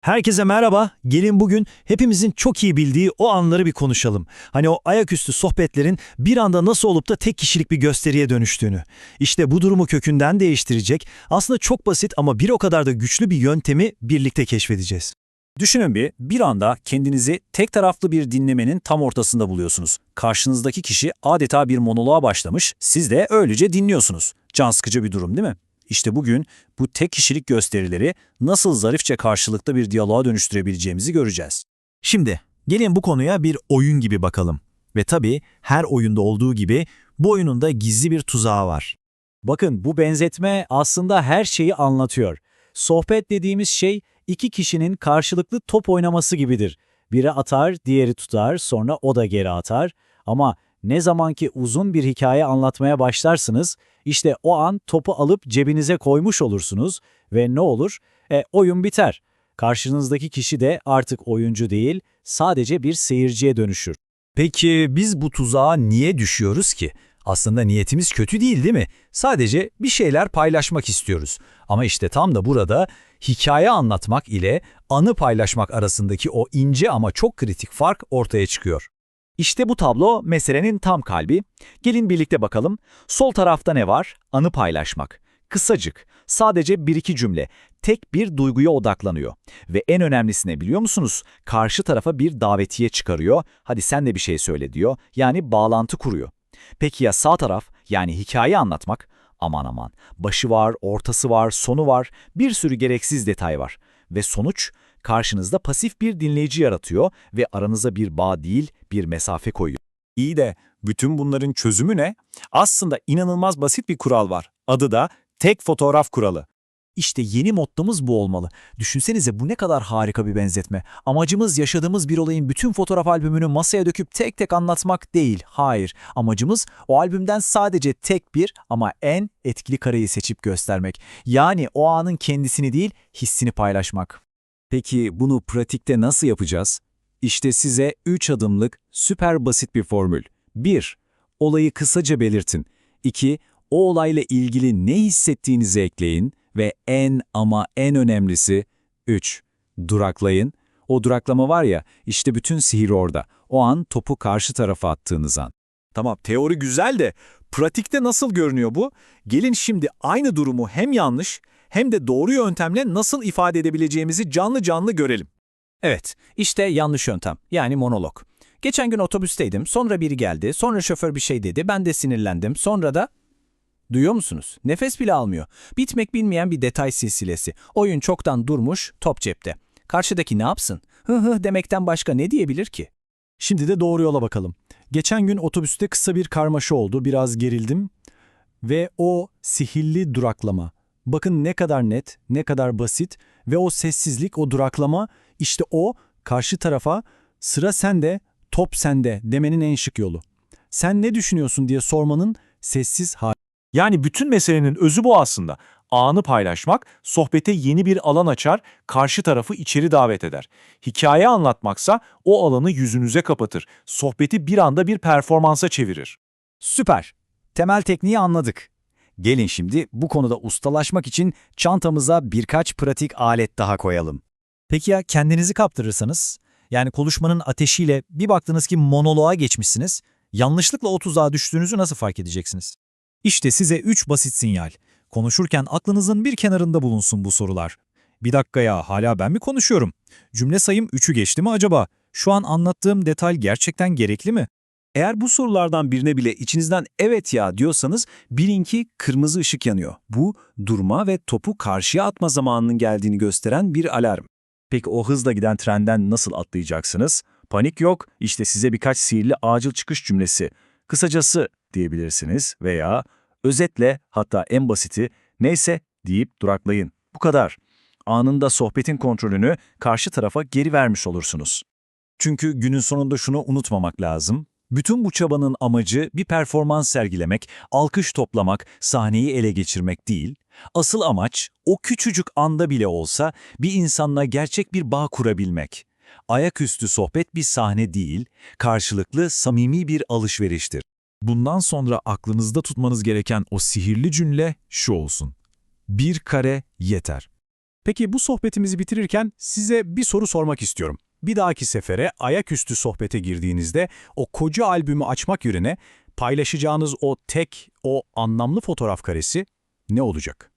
Herkese merhaba. Gelin bugün hepimizin çok iyi bildiği o anları bir konuşalım. Hani o ayaküstü sohbetlerin bir anda nasıl olup da tek kişilik bir gösteriye dönüştüğünü. İşte bu durumu kökünden değiştirecek, aslında çok basit ama bir o kadar da güçlü bir yöntemi birlikte keşfedeceğiz. Düşünün bir, bir anda kendinizi tek taraflı bir dinlemenin tam ortasında buluyorsunuz. Karşınızdaki kişi adeta bir monoloğa başlamış, siz de öylece dinliyorsunuz. Can sıkıcı bir durum değil mi? İşte bugün bu tek kişilik gösterileri nasıl zarifçe karşılıklı bir diyaloğa dönüştürebileceğimizi göreceğiz. Şimdi gelin bu konuya bir oyun gibi bakalım. Ve tabii her oyunda olduğu gibi bu oyunun da gizli bir tuzağı var. Bakın bu benzetme aslında her şeyi anlatıyor. Sohbet dediğimiz şey iki kişinin karşılıklı top oynaması gibidir. Biri atar, diğeri tutar, sonra o da geri atar. Ama ne zaman ki uzun bir hikaye anlatmaya başlarsınız, işte o an topu alıp cebinize koymuş olursunuz ve ne olur? E, oyun biter. Karşınızdaki kişi de artık oyuncu değil, sadece bir seyirciye dönüşür. Peki biz bu tuzağa niye düşüyoruz ki? Aslında niyetimiz kötü değil değil mi? Sadece bir şeyler paylaşmak istiyoruz. Ama işte tam da burada hikaye anlatmak ile anı paylaşmak arasındaki o ince ama çok kritik fark ortaya çıkıyor. İşte bu tablo meselenin tam kalbi. Gelin birlikte bakalım. Sol tarafta ne var? Anı paylaşmak. Kısacık, sadece bir iki cümle, tek bir duyguya odaklanıyor. Ve en önemlisi ne biliyor musunuz? Karşı tarafa bir davetiye çıkarıyor, hadi sen de bir şey söyle diyor, yani bağlantı kuruyor. Peki ya sağ taraf, yani hikaye anlatmak? Aman aman, başı var, ortası var, sonu var, bir sürü gereksiz detay var. Ve sonuç, karşınızda pasif bir dinleyici yaratıyor ve aranıza bir bağ değil, bir mesafe koyuyor. İyi de bütün bunların çözümü ne? Aslında inanılmaz basit bir kural var. Adı da tek fotoğraf kuralı. İşte yeni mottomuz bu olmalı. Düşünsenize bu ne kadar harika bir benzetme. Amacımız yaşadığımız bir olayın bütün fotoğraf albümünü masaya döküp tek tek anlatmak değil. Hayır. Amacımız o albümden sadece tek bir ama en etkili kareyi seçip göstermek. Yani o anın kendisini değil, hissini paylaşmak. Peki bunu pratikte nasıl yapacağız? İşte size 3 adımlık süper basit bir formül. 1. Olayı kısaca belirtin. 2. O olayla ilgili ne hissettiğinizi ekleyin. Ve en ama en önemlisi 3. Duraklayın. O duraklama var ya, işte bütün sihir orada. O an topu karşı tarafa attığınız an. Tamam, teori güzel de pratikte nasıl görünüyor bu? Gelin şimdi aynı durumu hem yanlış hem de doğru yöntemle nasıl ifade edebileceğimizi canlı canlı görelim. Evet, işte yanlış yöntem. Yani monolog. Geçen gün otobüsteydim, sonra biri geldi, sonra şoför bir şey dedi, ben de sinirlendim, sonra da... Duyuyor musunuz? Nefes bile almıyor. Bitmek bilmeyen bir detay silsilesi. Oyun çoktan durmuş, top cepte. Karşıdaki ne yapsın? Hı hı demekten başka ne diyebilir ki? Şimdi de doğru yola bakalım. Geçen gün otobüste kısa bir karmaşa oldu, biraz gerildim. Ve o sihirli duraklama. Bakın ne kadar net, ne kadar basit ve o sessizlik, o duraklama işte o karşı tarafa sıra sende, top sende demenin en şık yolu. Sen ne düşünüyorsun diye sormanın sessiz hali. Yani bütün meselenin özü bu aslında. Anı paylaşmak, sohbete yeni bir alan açar, karşı tarafı içeri davet eder. Hikaye anlatmaksa o alanı yüzünüze kapatır, sohbeti bir anda bir performansa çevirir. Süper. Temel tekniği anladık. Gelin şimdi bu konuda ustalaşmak için çantamıza birkaç pratik alet daha koyalım. Peki ya kendinizi kaptırırsanız? Yani konuşmanın ateşiyle bir baktınız ki monoloğa geçmişsiniz, yanlışlıkla o tuzağa düştüğünüzü nasıl fark edeceksiniz? İşte size 3 basit sinyal. Konuşurken aklınızın bir kenarında bulunsun bu sorular. Bir dakika ya hala ben mi konuşuyorum? Cümle sayım 3'ü geçti mi acaba? Şu an anlattığım detay gerçekten gerekli mi? Eğer bu sorulardan birine bile içinizden evet ya diyorsanız bilin ki kırmızı ışık yanıyor. Bu durma ve topu karşıya atma zamanının geldiğini gösteren bir alarm. Peki o hızla giden trenden nasıl atlayacaksınız? Panik yok, işte size birkaç sihirli acil çıkış cümlesi. Kısacası diyebilirsiniz veya özetle hatta en basiti neyse deyip duraklayın. Bu kadar. Anında sohbetin kontrolünü karşı tarafa geri vermiş olursunuz. Çünkü günün sonunda şunu unutmamak lazım. Bütün bu çabanın amacı bir performans sergilemek, alkış toplamak, sahneyi ele geçirmek değil. Asıl amaç o küçücük anda bile olsa bir insanla gerçek bir bağ kurabilmek. Ayaküstü sohbet bir sahne değil, karşılıklı samimi bir alışveriştir. Bundan sonra aklınızda tutmanız gereken o sihirli cümle şu olsun. Bir kare yeter. Peki bu sohbetimizi bitirirken size bir soru sormak istiyorum. Bir dahaki sefere ayaküstü sohbete girdiğinizde o koca albümü açmak yerine paylaşacağınız o tek, o anlamlı fotoğraf karesi ne olacak?